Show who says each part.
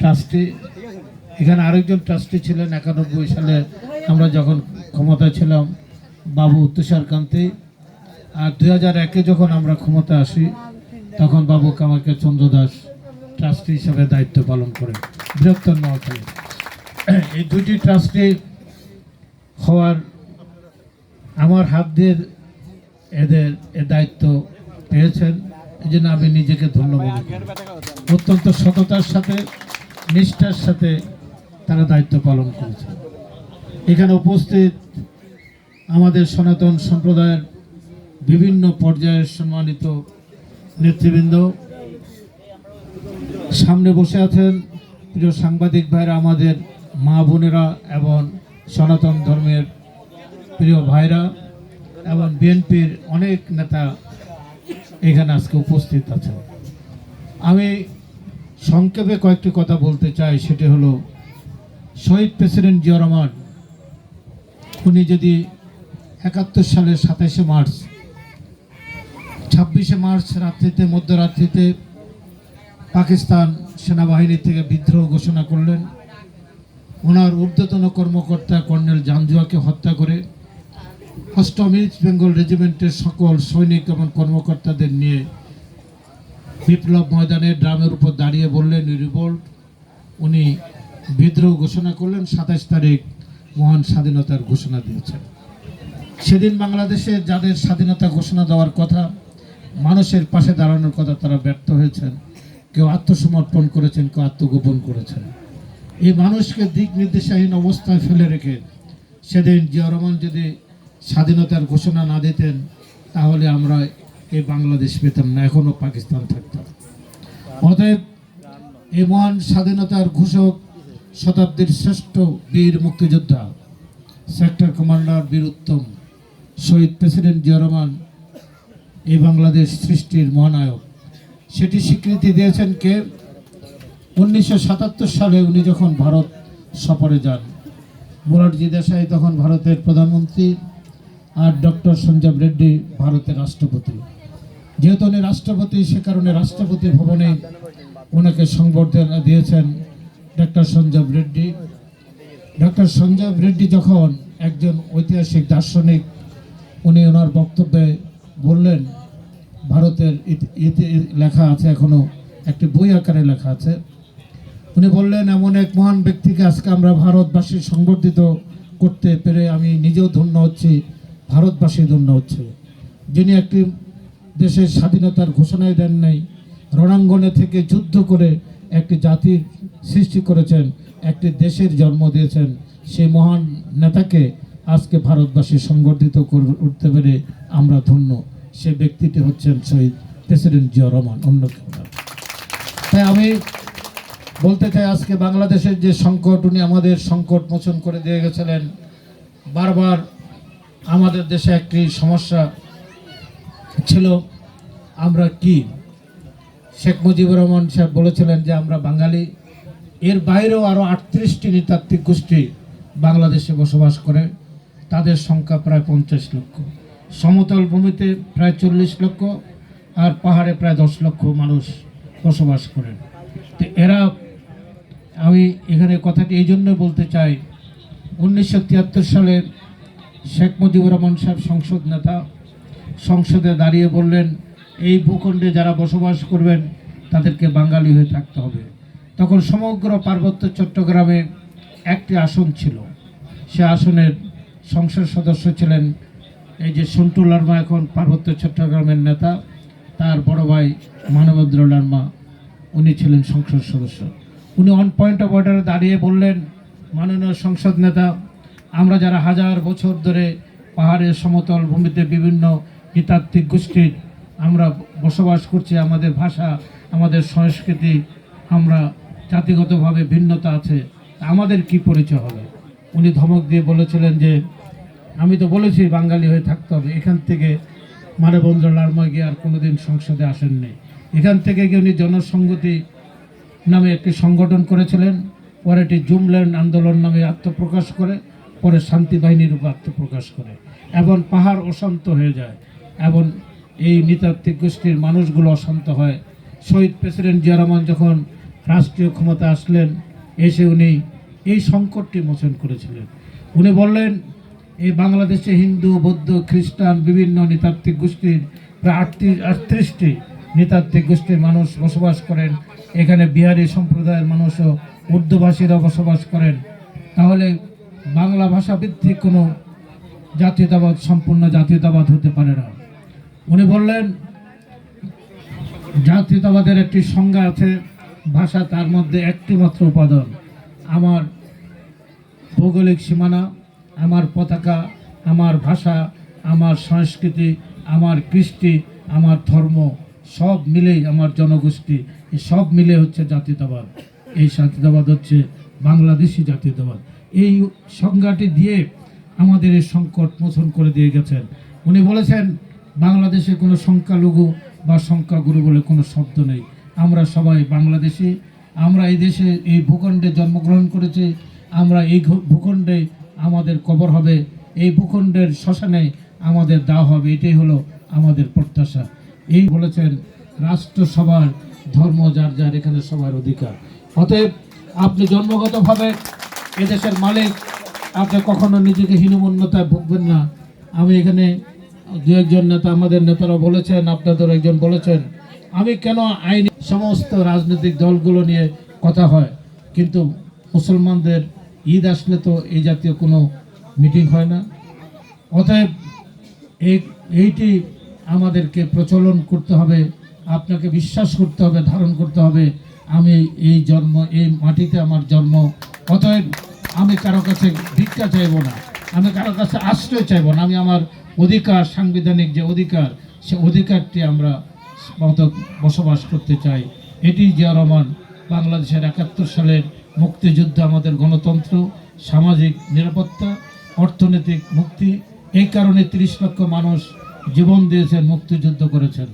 Speaker 1: Trustee এখানে আরেকজন trustee ছিলেন একানব্বই সালে আমরা যখন ক্ষমতায় ছিলাম, বাবু তুষার কান্তি। আর দুই হাজার একে যখন আমরা ক্ষমতা আসি, তখন বাবু কামাকে চন্দ্র দাস ট্রাস্টি হিসাবে দায়িত্ব পালন করেন। বৃহত্তর নোয়াখালী এই দুইটি ট্রাস্টি হওয়ার আমার হাত দিয়ে এদের এ দায়িত্ব পেয়েছেন। এই জন্য আমি নিজেকে ধন্য মনে অত্যন্ত সততার সাথে, নিষ্ঠার সাথে তারা দায়িত্ব পালন করেছে। এখানে উপস্থিত আমাদের সনাতন সম্প্রদায়ের বিভিন্ন পর্যায়ের সম্মানিত নেতৃবৃন্দ। সামনে বসে আছেন প্রিয় সাংবাদিক ভাইরা, আমাদের মা বোনেরা এবং সনাতন ধর্মের প্রিয় ভাইরা এবং বিএনপির অনেক নেতা এখানে আজকে উপস্থিত আছেন। আমি সংক্ষেপে কয়েকটি কথা বলতে চাই, সেটি হলো, শহীদ প্রেসিডেন্ট জিয়া রহমান, উনি যদি একাত্তর সালের সাতাশে মার্চ, ছাব্বিশে মার্চ রাত্রিতে, মধ্যরাত্রিতে পাকিস্তান সেনাবাহিনী থেকে বিদ্রোহ ঘোষণা করলেন, ওনার ঊর্ধ্বতন কর্মকর্তা কর্নেল জাঞ্জুয়াকে হত্যা করে অষ্টম ইস্ট বেঙ্গল রেজিমেন্টের সকল সৈনিক এবং কর্মকর্তাদের নিয়ে বিপ্লব ময়দানে ড্রামের উপর দাঁড়িয়ে বললেন রিভোল্ট উনি বিদ্রোহ ঘোষণা করলেন, সাতাশ তারিখ মহান স্বাধীনতার ঘোষণা দিয়েছেন। সেদিন বাংলাদেশে যাদের স্বাধীনতা ঘোষণা দেওয়ার কথা, মানুষের পাশে দাঁড়ানোর কথা তারা ব্যর্থ হয়েছেন। কেউ আত্মসমর্পণ করেছেন, কেউ আত্মগোপন করেছেন। এই মানুষকে দিক নির্দেশাহীন অবস্থায় ফেলে রেখে সেদিন জিয়া রহমান যদি স্বাধীনতার ঘোষণা না দিতেন, তাহলে আমরা এই বাংলাদেশ পেতাম না এখনও পাকিস্তান থাকতাম। অতএব এই মহান স্বাধীনতার ঘোষক শতাব্দীর শ্রেষ্ঠ বীর মুক্তিযোদ্ধা সেক্টর কমান্ডার বীর উত্তম শহীদ প্রেসিডেন্ট জিয়া রহমান, এই বাংলাদেশ সৃষ্টির মহানায়ক। সেটি স্বীকৃতি দিয়েছেন কে? উনিশশো সাতাত্তর সালে উনি যখন ভারত সফরে যান মোরারজি দেশাই তখন ভারতের প্রধানমন্ত্রী আর ডক্টর সঞ্জীব রেড্ডি ভারতের রাষ্ট্রপতি। যেহেতু উনি রাষ্ট্রপতি, সে কারণে রাষ্ট্রপতি ভবনে ওনাকে সংবর্ধনা দিয়েছেন ডক্টর সঞ্জীব রেড্ডি। ডক্টর সঞ্জীব রেড্ডি যখন একজন ঐতিহাসিক দার্শনিক, উনি ওনার বক্তব্যে বললেন, ভারতের লেখা আছে এখনও, একটি বই আকারে লেখা আছে। উনি বললেন, এমন এক মহান ব্যক্তিকে আজকে আমরা ভারতবাসী সংবর্ধিত করতে পেরে আমি নিজেও ধন্য হচ্ছি। ভারতবাসী ধন্য হচ্ছে যিনি একটি দেশের স্বাধীনতার ঘোষণায় দেন নাই, রণাঙ্গনে থেকে যুদ্ধ করে একটি জাতির সৃষ্টি করেছেন, একটি দেশের জন্ম দিয়েছেন, সেই মহান নেতাকে আজকে ভারতবাসী সংগঠিত করে উঠতে পেরে আমরা ধন্য সে ব্যক্তিটি হচ্ছেন শহীদ প্রেসিডেন্ট জিয়া রহমান, অন্য কেউ না। তাই আমি বলতে চাই, আজকে বাংলাদেশের যে সংকট, উনি আমাদের সংকট মোচন করে দিয়ে গেছিলেন, বারবার আমাদের দেশে একটি সমস্যা ছিল, আমরা কি? শেখ মুজিবুর রহমান সাহেব বলেছিলেন যে আমরা বাঙালি। এর বাইরেও আরও আটত্রিশটি নৃতাত্ত্বিক গোষ্ঠী বাংলাদেশে বসবাস করে। তাদের সংখ্যা প্রায় পঞ্চাশ লক্ষ। সমতল ভূমিতে প্রায় চল্লিশ লক্ষ আর পাহাড়ে প্রায় দশ লক্ষ মানুষ বসবাস করেন তো এরা, আমি এখানে কথাটি এই জন্য বলতে চাই, উনিশশো তিয়াত্তর সালে শেখ মুজিবুর রহমান সাহেব সংসদ নেতা, সংসদে দাঁড়িয়ে বললেন, এই ভূখণ্ডে যারা বসবাস করবেন, তাদেরকে বাঙালি হয়ে থাকতে হবে। তখন সমগ্র পার্বত্য চট্টগ্রামে একটি আসন ছিল। সে আসনের সংসদ সদস্য ছিলেন এই যে সন্টু লার্মা, এখন পার্বত্য চট্টগ্রামের নেতা। তার বড় ভাই মানবেন্দ্র লার্মা, উনি ছিলেন সংসদ সদস্য। উনি অন পয়েন্ট অফ অর্ডারে দাঁড়িয়ে বললেন, মাননীয় সংসদ নেতা আমরা যারা হাজার বছর ধরে পাহাড়ের সমতল ভূমিতে বিভিন্ন নৃতাত্ত্বিক গোষ্ঠীর আমরা বসবাস করছি, আমাদের ভাষা, আমাদের সংস্কৃতি, আমরা জাতিগতভাবে ভিন্নতা আছে, আমাদের কি পরিচয় হবে? উনি ধমক দিয়ে বলেছিলেন যে, আমি তো বলেছি বাঙালি হয়ে থাকতে হবে, এখান থেকে মানবন্দ্র লার্মা গিয়ে আর কোনোদিন সংসদে আসেননি। এখান থেকে গিয়ে উনি জনসংগতি নামে একটি সংগঠন করেছিলেন, পরে এটি জুমল্যান্ড আন্দোলন নামে আত্মপ্রকাশ করে পরে শান্তি বাহিনীর উপর আত্মপ্রকাশ করে। এবং পাহাড় অশান্ত হয়ে যায়। এবং এই নৃতাত্ত্বিক গোষ্ঠীর মানুষগুলো অশান্ত হয়। শহীদ প্রেসিডেন্ট জিয়া রহমান যখন রাষ্ট্রীয় ক্ষমতা আসলেন, এসে উনি এই সংকটটি মোচন করেছিলেন। উনি বললেন, এই বাংলাদেশে হিন্দু, বৌদ্ধ, খ্রিস্টান, বিভিন্ন নৃতাত্ত্বিক গোষ্ঠীর প্রায় আটত্রিশ আটত্রিশটি নৃতাত্ত্বিক গোষ্ঠীর মানুষ বসবাস করেন। এখানে বিহারি সম্প্রদায়ের মানুষও উর্দুভাষীরা বসবাস করেন। তাহলে বাংলা ভাষা ভিত্তিক কোনো জাতীয়তাবাদ, সম্পূর্ণ জাতীয়তাবাদ হতে পারে না। উনি বললেন, জাতীয়তাবাদের একটি সংজ্ঞা আছে, ভাষা তার মধ্যে একটি মাত্র উপাদান। আমার ভৌগোলিক সীমানা, আমার পতাকা, আমার ভাষা, আমার সংস্কৃতি, আমার কৃষ্টি, আমার ধর্ম, সব মিলেই আমার জনগোষ্ঠী সব মিলে হচ্ছে জাতীয়তাবাদ। এই জাতীয়তাবাদ হচ্ছে বাংলাদেশি জাতীয়তাবাদ। এই সংজ্ঞাটি দিয়ে আমাদের এই সংকট মোচন করে দিয়ে গেছেন। উনি বলেছেন, বাংলাদেশে কোনো সংখ্যালঘু বা সংখ্যাগুরু বলে কোনো শব্দ নেই। আমরা সবাই বাংলাদেশি, আমরা এই দেশে এই ভূখণ্ডে জন্মগ্রহণ করেছি, আমরা এই ভূখণ্ডে আমাদের কবর হবে, এই ভূখণ্ডের শ্মশানে আমাদের দাও হবে, এটাই হলো আমাদের প্রত্যাশা। এই বলেছেন, রাষ্ট্রসভার ধর্ম যার যার এখানে সবার অধিকার। অতএব আপনি জন্মগতভাবে এদেশের মালিক, আপনি কখনো নিজেকে হীনমন্যতায় ভুগবেন না। আমি এখানে দু একজন নেতা, আমাদের নেতারা বলেছেন আপনাদের একজন বলেছেন, আমি কেন আইনি সমস্ত রাজনৈতিক দলগুলো নিয়ে কথা হয়? কিন্তু মুসলমানদের ঈদ আসলে তো এই জাতীয় কোনো মিটিং হয় না। অতএব এই, এইটি আমাদেরকে প্রচলন করতে হবে, আপনাকে বিশ্বাস করতে হবে, ধারণ করতে হবে। আমি এই জন্ম, এই মাটিতে আমার জন্ম। অতএব আমি কারও কাছে ভিক্ষা চাইব না। আমি কারও কাছে আশ্রয় চাইব না। আমি আমার অধিকার, সাংবিধানিক যে অধিকার, সে অধিকারটি আমরা মত বসবাস করতে চাই। এটি জিয়া রহমান বাংলাদেশের একাত্তর সালের মুক্তিযুদ্ধ আমাদের গণতন্ত্র, সামাজিক নিরাপত্তা, অর্থনৈতিক মুক্তি, এই কারণে তিরিশ লক্ষ মানুষ জীবন দিয়েছেন, মুক্তিযুদ্ধ করেছেন।